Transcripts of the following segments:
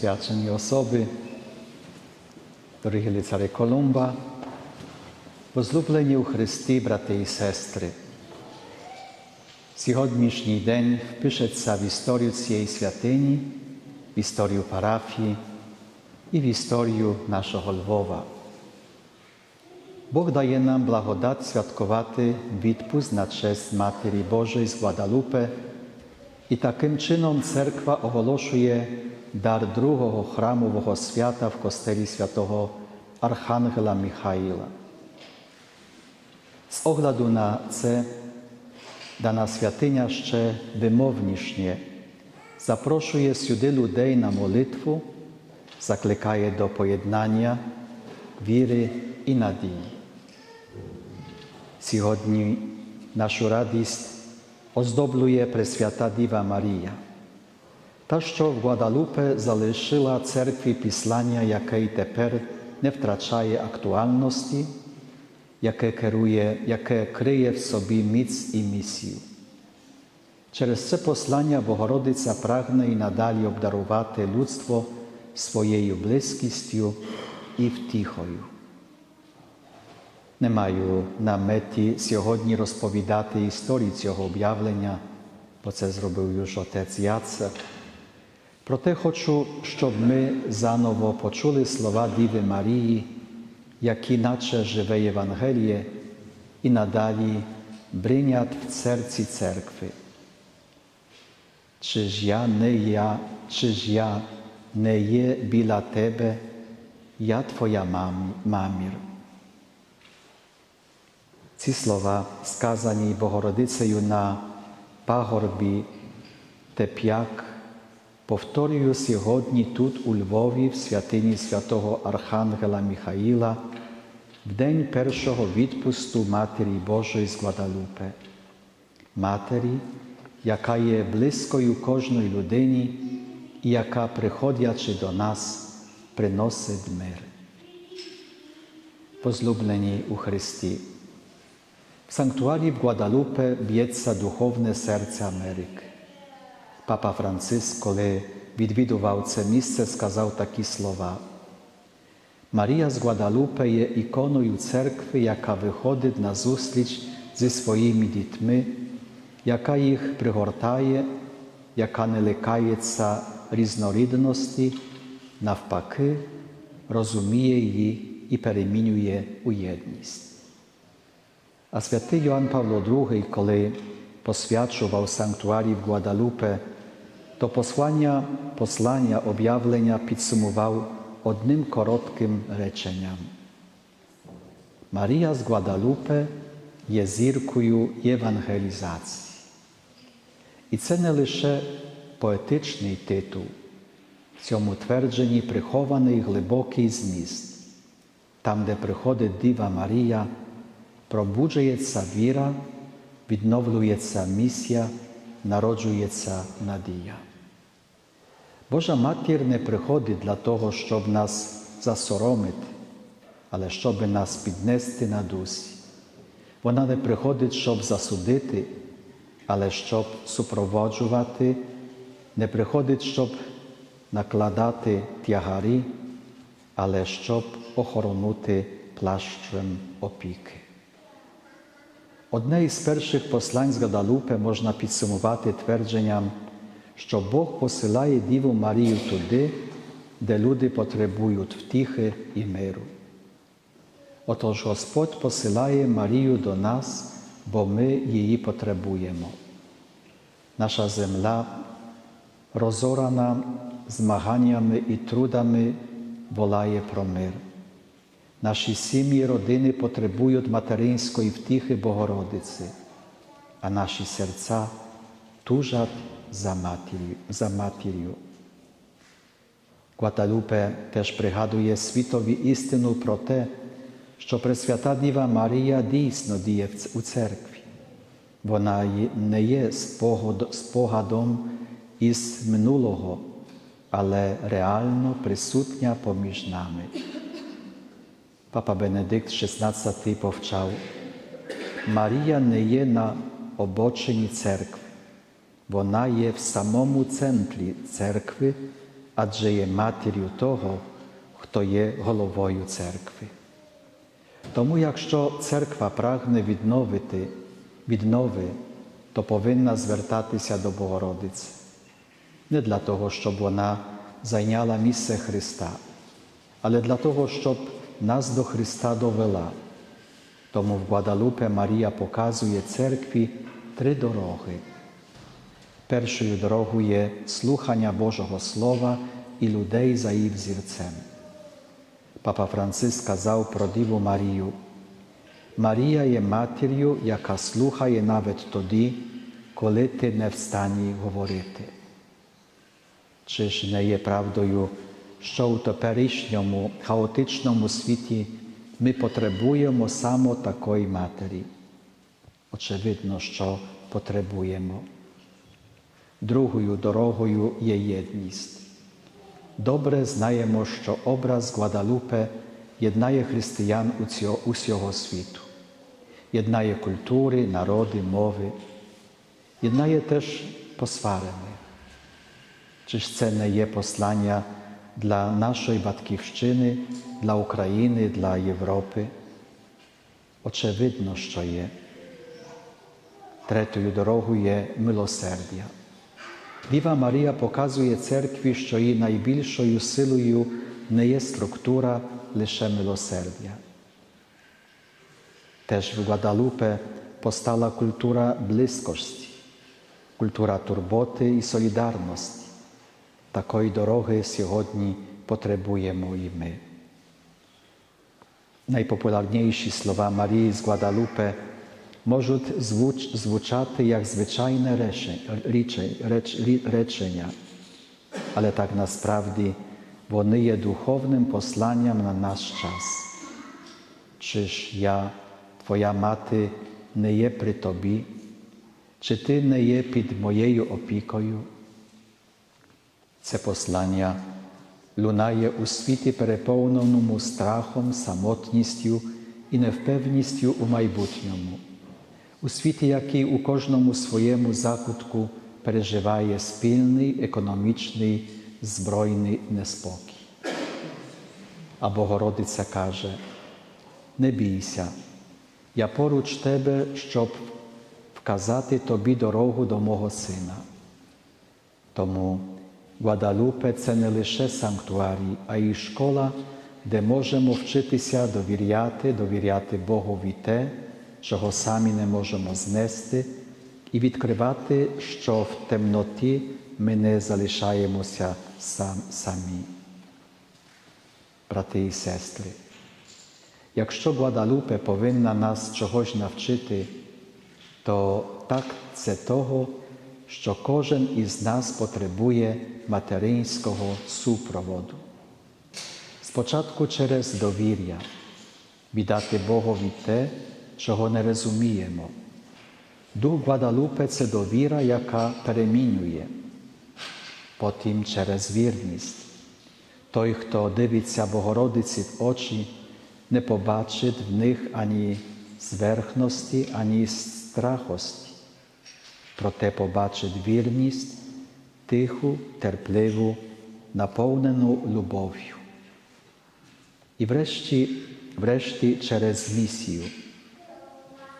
Свячені особи, дорогі лицарі Колумба, возлюблені у Христі, брати і сестри. Сьогоднішній день впишеться в історію цієї святині, в історію парафії і в історію нашого Львова. Бог дає нам благодать святкувати відпуск на честь Матері Божої з Гвадалупе, і таким чином церква оголошує дар другого храмового свята в костелі святого Архангела Михаїла. З огляду на це дана святиня ще вимовніше запрошує сюди людей на молитву, закликає до поєднання віри і надії. Сьогодні нашу радість оздоблює Пресвята Діва Марія, та, що в Гвадалупе залишила церкві післання, яке й тепер не втрачає актуальності, яке керує, яке криє в собі міць і місію. Через це послання Богородиця прагне і надалі обдарувати людство своєю близькістю і втіхою. Не маю на меті сьогодні розповідати історію цього об'явлення, бо це зробив już отець Яцек. Проте хочу, щоб ми заново почули слова Діви Марії, які наче живе Євангеліє, і надалі бринять в серці церкви. Чи ж я не я, чи ж я не є біля тебе, я твоя мам, мамір. Ці слова, сказані Богородицею на пагорбі Теп'як, повторюю сьогодні тут, у Львові, в святині святого Архангела Михаїла, в день першого відпусту Матері Божої з Гвадалупе, Матері, яка є близькою кожної людині і яка, приходячи до нас, приносить мир. Возлюблені у Христі. W sanktuarii w Guadalupe b'ється духовне серце Америки. Папа Франциск, коли відвідував це місце, сказав такі слова. Марія з Гвадалупе є іконою церкви, яка виходить на зустріч зі своїми дітьми, яка їх пригортає, яка не лякається різнорідності, навпаки, розуміє її і перемінює у єдність. А святий Йоанн Павло II, коли посвячував санктуарій в Гвадалупе, то послання, послання об'явлення підсумував одним коротким реченням. Марія з Гвадалупе є зіркою євангелізації. І це не лише поетичний титул, в цьому твердженні прихований глибокий зміст, там, де приходить Діва Марія пробуджується віра, відновлюється місія, народжується надія. Божа матір не приходить для того, щоб нас засоромити, але щоб нас піднести на дусі. Вона не приходить, щоб засудити, але щоб супроводжувати, не приходить, щоб накладати тягарі, але щоб охоронути плащем опіки. Одне із перших послань з Гадалупи можна підсумувати твердженням, що Бог посилає Діву Марію туди, де люди потребують втіхи і миру. Отож Господь посилає Марію до нас, бо ми її потребуємо. Наша земля, розорана змаганнями і трудами, волає про мир. Наші сім'ї родини потребують материнської втіхи Богородиці, а наші серця тужать за матір'ю. За матір'ю. Гваталупе теж пригадує світові істину про те, що Пресвята Діва Марія дійсно діє у церкві. Вона не є спогадом із минулого, але реально присутня поміж нами. Папа Бенедикт XVI повчав, Марія не є на обочині церкви, вона є в самому центрі церкви, адже є матір'ю того, хто є головою церкви. Тому, якщо церква прагне відновити віднови, то повинна звертатися до Богородиці. Не для того, щоб вона зайняла місце Христа, але для того, щоб нас до Христа довела. Тому в Гвадалупе Марія показує церкві три дороги. Першою дорогою є слухання Божого Слова і людей за їх взірцем. Папа Франциск сказав про Діву Марію. Марія є матір'ю, яка слухає навіть тоді, коли ти не встані говорити. Чи ж не є правдою, що у теперішньому хаотичному світі ми потребуємо саме такої матері? Очевидно, що потребуємо. Другою дорогою є єдність. Добре знаємо, що образ Гвадалупе єднає християн усього світу, єднає культури, народи, мови, єднає теж посварені. Чи ж це не є послання для нашої батьківщини, для України, для Європи? Очевидно, що є. Третьою дорогою є милосердя. Діва Марія показує церкві, що її найбільшою силою не є структура лише милосердя. Теж в Гвадалупе постала культура близькості, культура турботи і солідарності. Такої дороги сьогодні потребуємо і ми. Найпопулярніші слова Марії з Гвадалупе можуть звуч, звучати як звичайне речення, але так насправді вони є духовним посланням на наш час. Чи ж я, Твоя мати, не є при тобі, чи ти не є під моєю опікою? Це послання лунає у світі, переповненому страхом, самотністю і невпевністю у майбутньому, у світі, який у кожному своєму закутку переживає спільний економічний збройний неспокій. А Богородиця каже: не бійся, я поруч тебе, щоб вказати тобі дорогу до мого сина. Тому Гвадалупе це не лише санктуарій, а й школа, де можемо вчитися довіряти, довіряти Богові те, чого самі не можемо знести, і відкривати, що в темноті ми не залишаємося сам, самі. Брати і сестри, якщо Гвадалупе повинна нас чогось навчити, то так це того, що кожен із нас потребує материнського супроводу. Спочатку через довір'я, віддати Богові те, чого не розуміємо. Дух Гвадалупе це довіра, яка перемінює, потім через вірність. Той, хто дивиться Богородиці в очі, не побачить в них ані зверхності, ані страхості проте побачить вірність, тиху, терпливу, наповнену любов'ю. І врешті, врешті через місію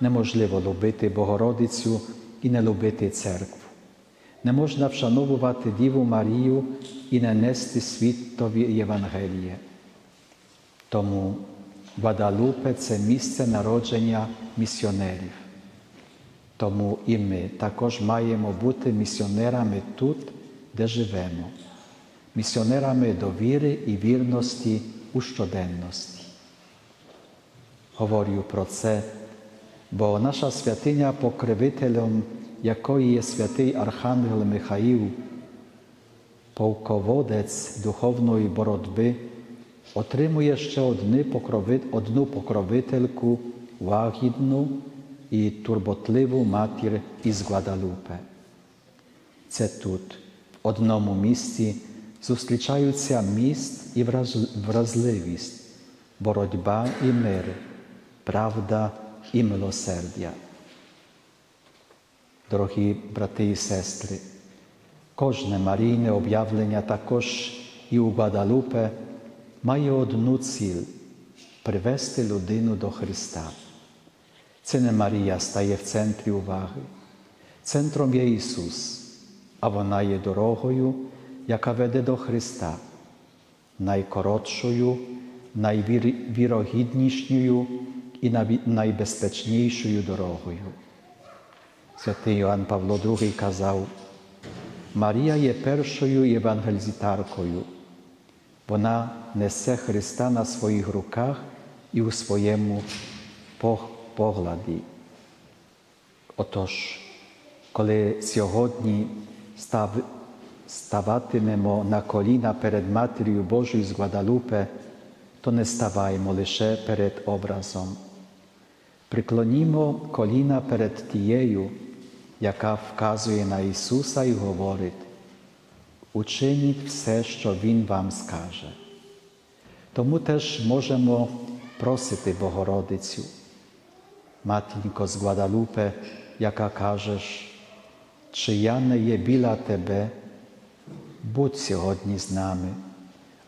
неможливо любити Богородицю і не любити церкву. Не можна вшановувати Діву Марію і не нести світові Євангеліє. Тому Гвадалупе – це місце народження місіонерів. Тому і ми також маємо бути місіонерами тут, де живемо, місіонерами довіри і вірності у щоденності. Говорю про це, бо наша святиня, покривителем якої є святий Архангел Михаїл, полководець духовної боротьби, отримує ще одну покровительку лагідну і турботливу матір із Гвадалупе. Це тут, в одному місці, зустрічаються міст і вразливість, боротьба і мир, правда і милосердя. Дорогі брати і сестри, кожне марійне об'явлення також і у Гвадалупе має одну ціль привести людину до Христа. Це не Марія стає в центрі уваги. Центром є Ісус, а вона є дорогою, яка веде до Христа, найкоротшою, найвірогіднішою і найбезпечнішою дорогою. Святий Йоанн Павло II казав, Марія є першою євангелізаторкою. Вона несе Христа на своїх руках і у своєму погляді. Отож, коли сьогодні став, ставатимемо на коліна перед Матір'ю Божою з Гвадалупе, то не ставаємо лише перед образом. Приклонімо коліна перед тією, яка вказує на Ісуса і говорить, учиніть все, що Він вам скаже. Тому теж можемо просити Богородицю, матінко з Гвадалупе, яка кажеш, чи я не є біля тебе, будь сьогодні з нами,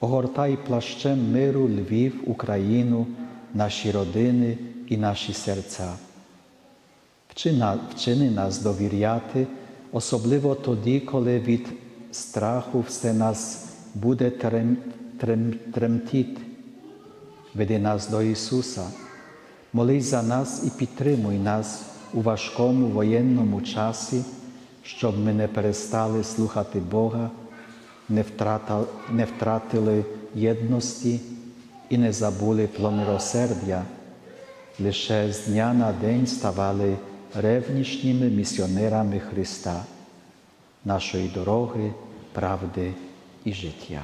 огортай плащем миру Львів, Україну, наші родини і наші серця. Вчини нас довіряти, особливо тоді, коли від страху все нас буде трем, трем, тремтіти. Веди нас до Ісуса, молись за нас і підтримуй нас у важкому воєнному часі, щоб ми не перестали слухати Бога, не втратили, єдності і не забули про милосердя, лише з дня на день ставали ревнішніми місіонерами Христа, нашої дороги, правди і життя.